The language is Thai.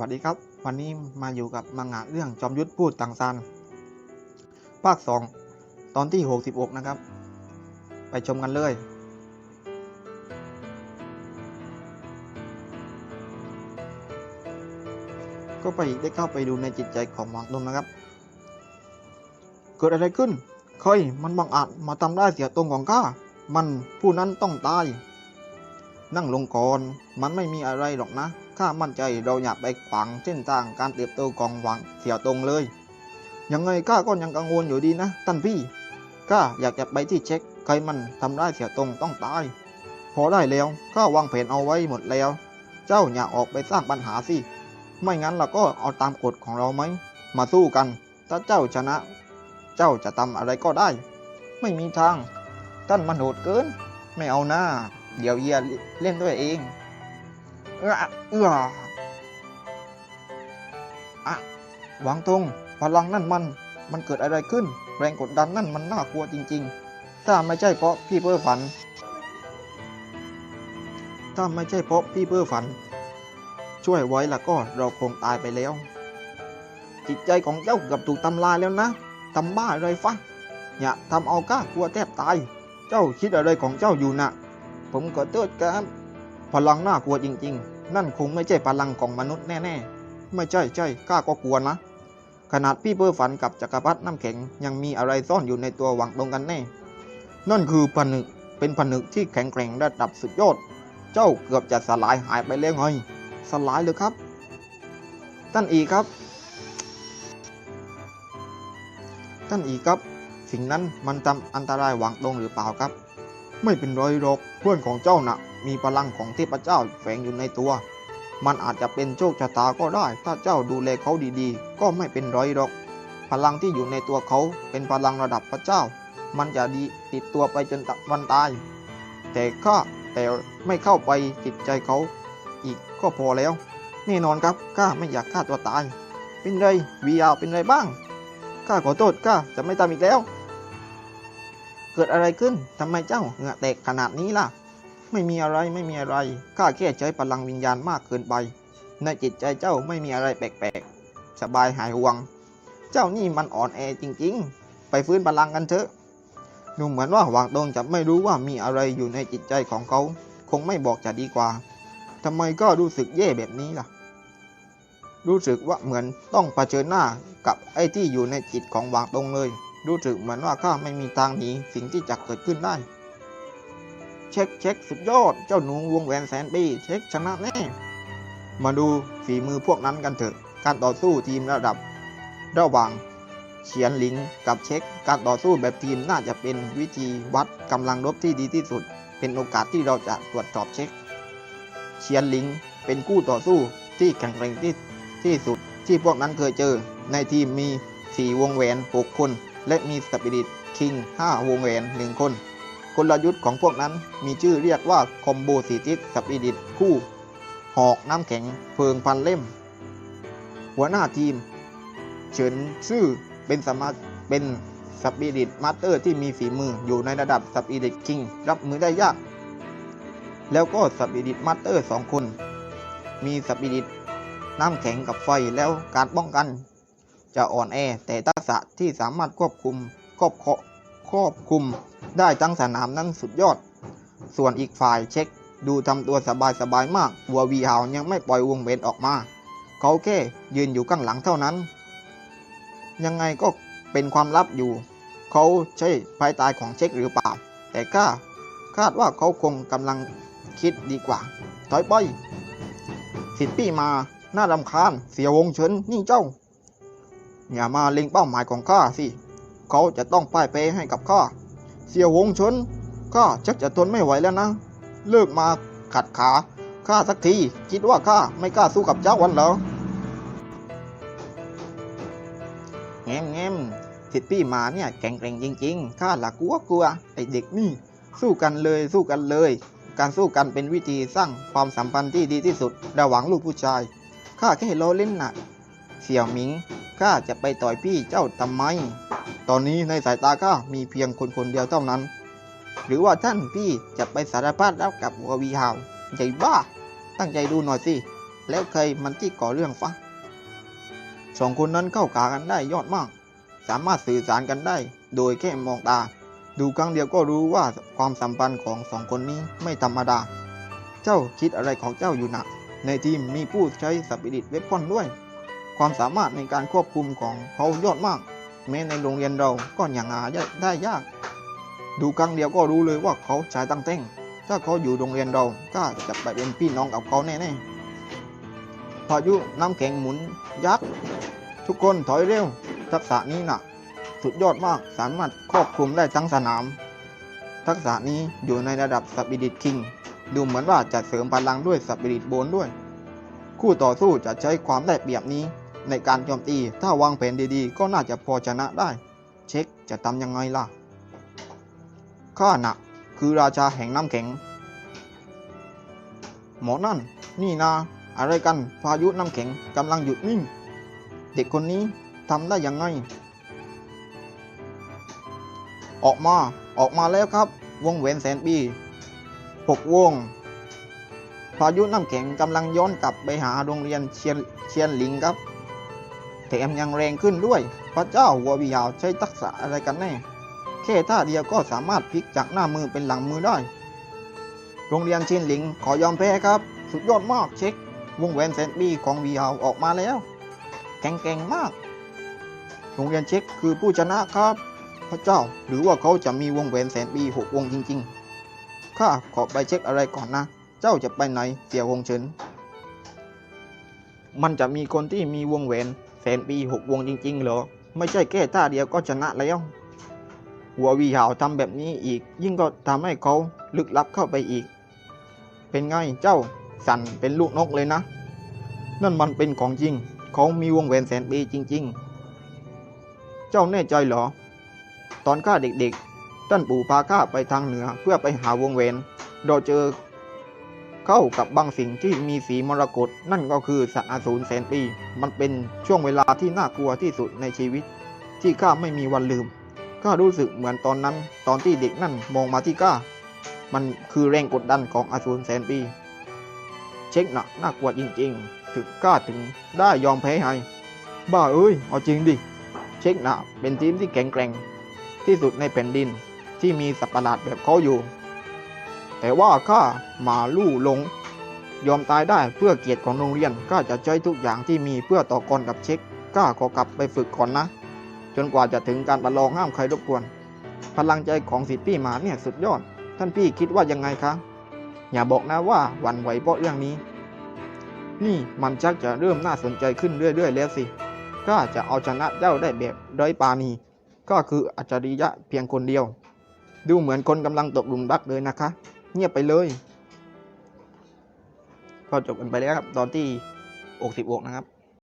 วัสดีครับ วันนี้มาอยู่กับมังงะเรื่องจอมยุทธพูดต่างซานภาค 2 ตอนที่ 66 นะครับ ไปชมกันเลย ก็ไปได้เข้าไปดูในจิตใจของหวังดงนะครับ เกิดอะไรขึ้นใครมันบังอาจมาทำได้เสียตรงของข้า มันผู้นั้นต้องตาย นั่งลงก่อน มันไม่มีอะไรหรอกนะ ข้ามั่นใจเราอย่าไปขวางเส้นทางการเติบโตของหวังเสียตรงเลยยังไงข้าก็ยังกังวลอยู่ดีนะท่านพี่ข้าอยากจะไปที่เช็คใครมันทำได้เสียตรงต้องตาย พอได้แล้วข้าวางแผนเอาไว้หมดแล้ว เจ้าอย่าออกไปสร้างปัญหาสิ ไม่งั้นเราก็เอาตามกฎของเราไหม มาสู้กัน ถ้าเจ้าชนะ เจ้าจะทำอะไรก็ได้ ไม่มีทาง ท่านมันโหดเกิน ไม่เอาหน้า เดี๋ยวเยียเล่นด้วยเอง เอื้อเอื้ออะหวังตรงพลังนั่นมัน มันเกิดอะไรขึ้น แรงกดดันนั่นมันน่ากลัวจริง ๆ ถ้าไม่ใช่เพราะพี่เพ้อฝัน ถ้าไม่ใช่เพราะพี่เพ้อฝัน ช่วยไว้แล้วก็เราคงตายไปแล้ว จิตใจของเจ้าเกือบถูกทำลายแล้วนะทำบ้าอะไรฟะอย่าทำเอาก้ากลัวแทบตาย เจ้าคิดอะไรของเจ้าอยู่นะผมก็เตือนครับ พลังน่ากลัวจริง ๆ นั่นคงไม่ใช่พลังของมนุษย์แน่ๆ ไม่ใช่ใช่ข้าก็กลัวนะ ขนาดพี่เพ้อฝันกับจักรพรรดิน้ำแข็งยังมีอะไรซ่อนอยู่ในตัวหวังตรงกันแน่ นั่นคือผนึกเป็นผนึกที่แข็งแกร่งระดับสุดยอด เจ้าเกือบจะสลายหายไปแล้วไงสลายเลยครับ ท่านอีครับ ท่านอีครับ สิ่งนั้นมันทำอันตรายหวังตรงหรือเปล่าครับ ไม่เป็นไรหรอกเพื่อนของเจ้านะ่ะ มีพลังของเทพเจ้าแฝงอยู่ในตัว มันอาจจะเป็นโชคชะตาก็ได้ ถ้าเจ้าดูแลเขาดีๆ ก็ไม่เป็นไรหรอก พลังที่อยู่ในตัวเขาเป็นพลังระดับพระเจ้า มันจะดีติดตัวไปจนวันตาย แต่ข้าแต่ไม่เข้าไปจิตใจเขาอีกก็พอแล้ว แน่นอนครับข้าไม่อยากฆ่าตัวตาย เป็นไรวีอาเป็นไรบ้างข้าขอโทษข้าจะไม่ทำอีกแล้ว เกิดอะไรขึ้นทำไมเจ้าเหงื่อแตกขนาดนี้ล่ะ ไม่มีอะไรไม่มีอะไรข้าแค่ใช้พลังวิญญาณมากเกินไปในจิตใจเจ้าไม่มีอะไรแปลกๆ สบายหายห่วง เจ้านี่มันอ่อนแอจริงๆ ไปฟื้นพลังกันเถอะ ดูเหมือนว่าหวางตงจะไม่รู้ว่ามีอะไรอยู่ในจิตใจของเขา คงไม่บอกจะดีกว่าทำไมก็รู้สึกแย่แบบนี้ล่ะ รู้สึกว่าเหมือนต้องเผชิญหน้ากับไอ้ที่อยู่ในจิตของหวางตงเลย รู้สึกเหมือนว่าข้าไม่มีทางหนีสิ่งที่จะเกิดขึ้นได้ เช็คเช็คสุดยอด เจ้าหนูวงแหวนแสนปีเช็คชนะแน่ มาดูฝีมือพวกนั้นกันเถอะ การต่อสู้ทีมระดับ ระหว่างเฉียนหลิงกับเช็ค การต่อสู้แบบทีมน่าจะเป็นวิธีวัดกำลังรบที่ดีที่สุด เป็นโอกาสที่เราจะตรวจสอบเช็คเฉียนหลิงเป็นคู่ต่อสู้ที่แข็งแกร่งที่ที่สุดที่พวกนั้นเคยเจอ ในทีมมี 4 วงแหวน 6 คน และมีสปิริตคิง5วงแหวน1คน กลยุทธ์ของพวกนั้นมีชื่อเรียกว่าคอมโบสีทิศสปิริตคู่ หอกน้ำแข็งเพลิงพันเล่ม หัวหน้าทีม เฉินซื่อเป็นสมาเป็นสปิริตมาสเตอร์ที่มีฝีมืออยู่ในระดับสปิริตคิงรับมือได้ยาก แล้วก็สปิริตมาสเตอร์สองคน มีสปิริตน้ำแข็งกับไฟแล้วการป้องกัน จะอ่อนแอ แต่ทักษะที่สามารถควบคุมครอบครควบคุมได้ทั้งสนามนั้นสุดยอด ส่วนอีกฝ่ายเช็ค ดูทำตัวสบายสบายๆมากวัววีหาวยังไม่ปล่อยวงเวนออกมา เขาแค่ยืนอยู่ข้างหลังเท่านั้น ยังไงก็เป็นความลับอยู่ เขาใช่ภายตายของเช็คหรือเปล่า แต่ข้าคาดว่าเขาคงกำลังคิดดีกว่า ถอยไปสิทธิ์ปี้มา น่ารำคาญ เสียวงเฉินนี่เจ้า อย่ามาเล็งเป้าหมายของข้าสิ เขาจะต้องป้ายเปให้กับข้า เสียวงเฉินข้าชักจะทนไม่ไหวแล้วนะ เลิกมาขัดขาข้าสักที คิดว่าข้าไม่กล้าสู้กับเจ้าวันเหรอแง้มแง้มสิทธิ์พี่มาเนี่ยแข็งแกร่งจริง ๆ ข้าละกลัวกลัวไอเด็กนี่ สู้กันเลยสู้กันเลย การสู้กันเป็นวิธีสร้างความสัมพันธ์ที่ดีที่สุด ระหว่างลูกผู้ชาย ข้าแค่ล้อเล่นน่ะ เสี่ยวหมิง ข้าจะไปต่อยพี่เจ้าทำไม ตอนนี้ในสายตาข้ามีเพียงคนคนเดียวเท่านั้น หรือว่าท่านพี่จะไปสารภาพรับกับววีหาวใหญ่บ้า ตั้งใจดูหน่อยสิ แล้วใครมันที่ก่อเรื่องฟะสองคนนั้นเข้าขากันได้ยอดมาก สามารถสื่อสารกันได้ โดยแค่มองตา ดูครั้งเดียวก็รู้ว่าความสัมพันธ์ของสองคนนี้ไม่ธรรมดา เจ้าคิดอะไรของเจ้าอยู่นะในทีมมีผู้ใช้สปิริตเวพอนด้วย ความสามารถในการควบคุมของเขายอดมาก แม้ในโรงเรียนเราก็ยังหาได้ยาก ดูครั้งเดียวก็รู้เลยว่าเขาใช้ตั้งเต้ง ถ้าเขาอยู่โรงเรียนเราก็จะไปเป็นพี่น้องกับเขาแน่ๆพายุน้ำแข็งหมุนยักษ์ทุกคนถอยเร็ว ทักษะนี้น่ะสุดยอดมากสามารถครอบคลุมได้ทั้งสนาม ทักษะนี้อยู่ในระดับสปิริตคิงดูเหมือนว่าจะเสริมพลังด้วยสปิริตโบนด้วย คู่ต่อสู้จะใช้ความได้เปรียบนี้ ในการโจมตี ถ้าวางแผนดีๆ ก็น่าจะพอชนะได้ เช็คจะทำยังไงล่ะ ข้าน่ะคือราชาแห่งน้ำแข็ง หมอนั่น นี่นา อะไรกันพายุน้ำแข็งกำลังหยุดนิ่ง เด็กคนนี้ทำได้ยังไง ออกมาออกมาแล้วครับ วงแหวนแสนปีหกวงพายุน้ำแข็งกำลังย้อนกลับไปหาโรงเรียนเชียนเชียนหลิงครับ มยังแรงขึ้นด้วย พระเจ้าวัววิยาวใช้ทักษะอะไรกันแน่ แค่ท่าเดียวก็สามารถพลิกจากหน้ามือเป็นหลังมือได้ โรงเรียนชียนหลิงขอยอมแพ้ครับ สุดยอดมากเช็ควงแหวนแสนปีของวิยาวออกมาแล้วแข็งแกร่งมาก โรงเรียนเช็คคือผู้ชนะครับ พระเจ้าหรือว่าเขาจะมีวงแหวนแสนปีหกวงจริงๆ ข้าขอไปเช็คอะไรก่อนนะ เจ้าจะไปไหนเสี่ยวหงเฉินมันจะมีคนที่มีวงแหวน แสนปีหกวงจริง ๆ เหรอ ไม่ใช่แค่ท่าเดียวก็ชนะแล้ว หัววีหาวทำแบบนี้อีก ยิ่งก็ทำให้เขาลึกลับเข้าไปอีก เป็นไงเจ้าสันเป็นลูกนกเลยนะ นั่นมันเป็นของจริง เขามีวงแหวนแสนปีจริง ๆ เจ้าแน่ใจเหรอ ตอนข้าเด็กๆ ท่านปู่พาข้าไปทางเหนือเพื่อไปหาวงแหวน เราเจอ เข้ากับบางสิ่งที่มีสีมรกตนั่นก็คือสัตว์อสูรแสนปี มันเป็นช่วงเวลาที่น่ากลัวที่สุดในชีวิต ที่ข้าไม่มีวันลืมข้ารู้สึกเหมือนตอนนั้น ตอนที่เด็กนั่นมองมาที่ข้ามันคือแรงกดดันของอสูรแสนปี เช็คหนะน่ากลัวจริงๆ ถึงกล้าถึงได้ยอมแพ้ให้ บ้าเอ้ย เอาจริงดิ เช็คหนะเป็นทีมที่แข็งแกร่ง ที่สุดในแผ่นดินที่มีสัตว์ประหลาดแบบเขาอยู่ แต่ว่าข้ามาลู่หลง ยอมตายได้เพื่อเกียรติของโรงเรียนข้าจะใช้ทุกอย่างที่มีเพื่อต่อกรกับเช็คข้าขอกลับไปฝึกก่อนนะ จนกว่าจะถึงการประลองห้ามใครรบกวน พลังใจของสิทธิ์พี่หมาเนี่ยสุดยอด ท่านพี่คิดว่ายังไงคะอย่าบอกนะว่าหวั่นไหวเพราะเรื่องนี้ นี่มันชักจะเริ่มน่าสนใจขึ้นเรื่อยๆ แล้วสิข้าจะเอาชนะเจ้าได้แบบไร้ปราณีก็คืออัจฉริยะเพียงคนเดียว ดูเหมือนคนกำลังตกหลุมรักเลยนะคะ เงียบไปเลย ก็จบกันไปแล้วครับตอนที่อกสิบอกนะครับ